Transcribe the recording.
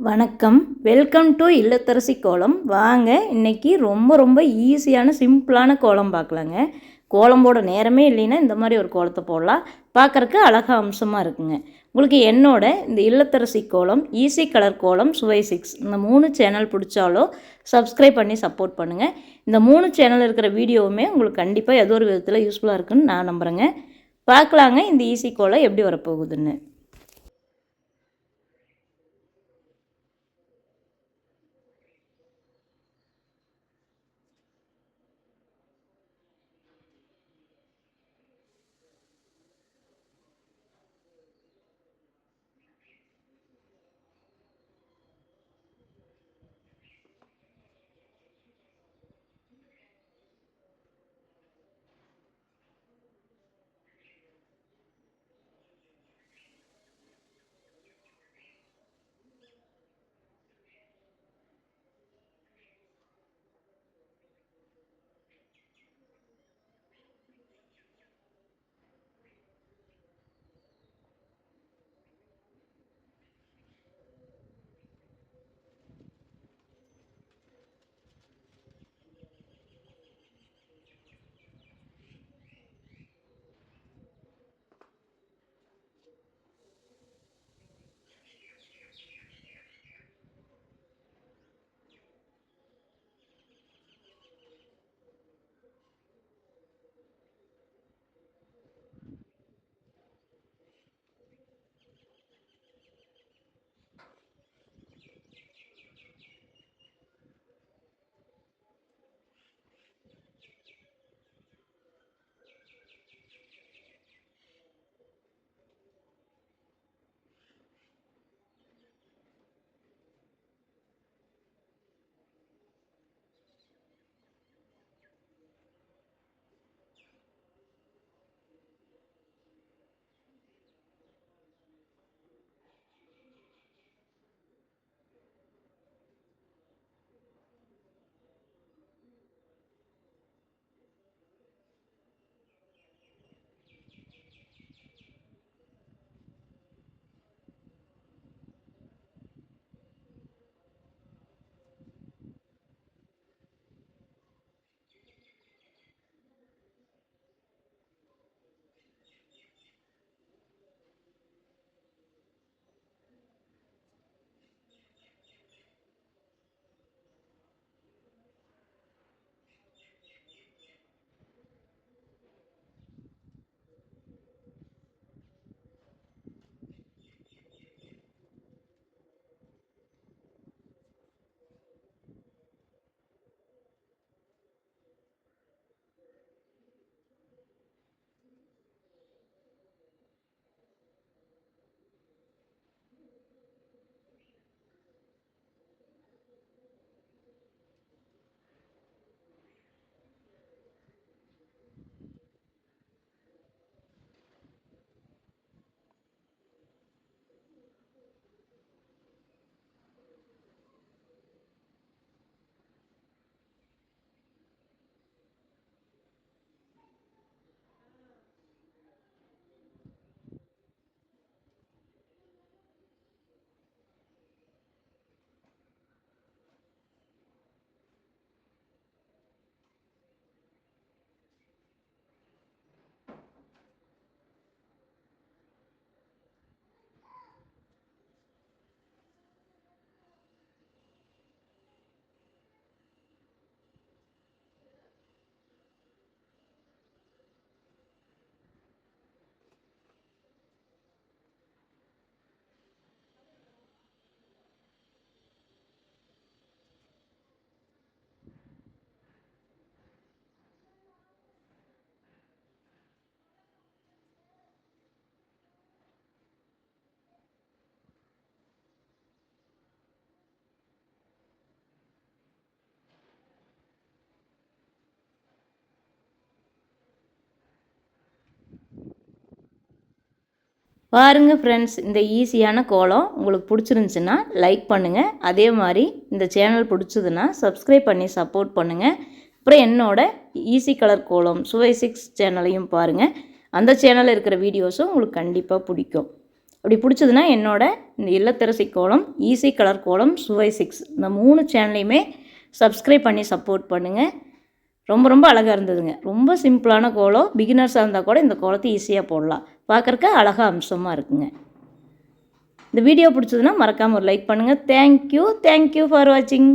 வணக்கம். Welcome to இல்லத்தரசி கோலம். வாங்க இன்னைக்கு ரொம்ப ரொம்ப ஈஸியான சிம்பிளான கோலம் பார்க்கலாங்க. கோலம்போட நேரமே இல்லைன்னா இந்த மாதிரி ஒரு கோலத்தை போடலாம். பார்க்குறக்கு அழகாக அம்சமாக இருக்குங்க. உங்களுக்கு என்னோட இந்த இல்லத்தரசி கோலம் ஈஸி கலர் கோலம் சுவை சிக்ஸ் இந்த மூணு சேனல் பிடிச்சாலோ சப்ஸ்கிரைப் பண்ணி சப்போர்ட் பண்ணுங்கள் இந்த மூணு சேனல் இருக்கிற வீடியோவுமே உங்களுக்கு கண்டிப்பாக ஏதோ ஒரு விதத்தில் யூஸ்ஃபுல்லாக இருக்குன்னு நான் நம்புகிறேங்க பார்க்கலாங்க இந்த ஈஸி கோலம் எப்படி வரப்போகுதுன்னு. பாருங்கள் ஃப்ரெண்ட்ஸ் இந்த ஈஸியான கோலம் உங்களுக்கு பிடிச்சிருந்துச்சின்னா லைக் பண்ணுங்கள் அதே மாதிரி இந்த சேனல் பிடிச்சதுன்னா சப்ஸ்கிரைப் பண்ணி சப்போர்ட் பண்ணுங்கள் அப்புறம் என்னோடய ஈஸி கலர் கோலம் சுவை சிக்ஸ் சேனலையும் பாருங்கள் அந்த சேனலில் இருக்கிற வீடியோஸும் உங்களுக்கு கண்டிப்பாக பிடிக்கும். அப்படி பிடிச்சதுன்னா என்னோடய இந்த இல்லத்தரசி கோலம் ஈஸி கலர் கோலம் சுவை சிக்ஸ் இந்த மூணு சேனலையுமே சப்ஸ்கிரைப் பண்ணி சப்போர்ட் பண்ணுங்கள் ரொம்ப ரொம்ப அழகாக இருந்ததுங்க. ரொம்ப சிம்பிளான கோலம். பிகினர்ஸாக இருந்தால் கூட இந்த கோலத்தை ஈஸியாக போடலாம். பார்க்குறக்க அழகாக அம்சமாக இருக்குங்க. இந்த வீடியோ பிடிச்சதுன்னா மறக்காமல் ஒரு லைக் பண்ணுங்கள் தேங்க்யூ தேங்க்யூ ஃபார் வாட்சிங்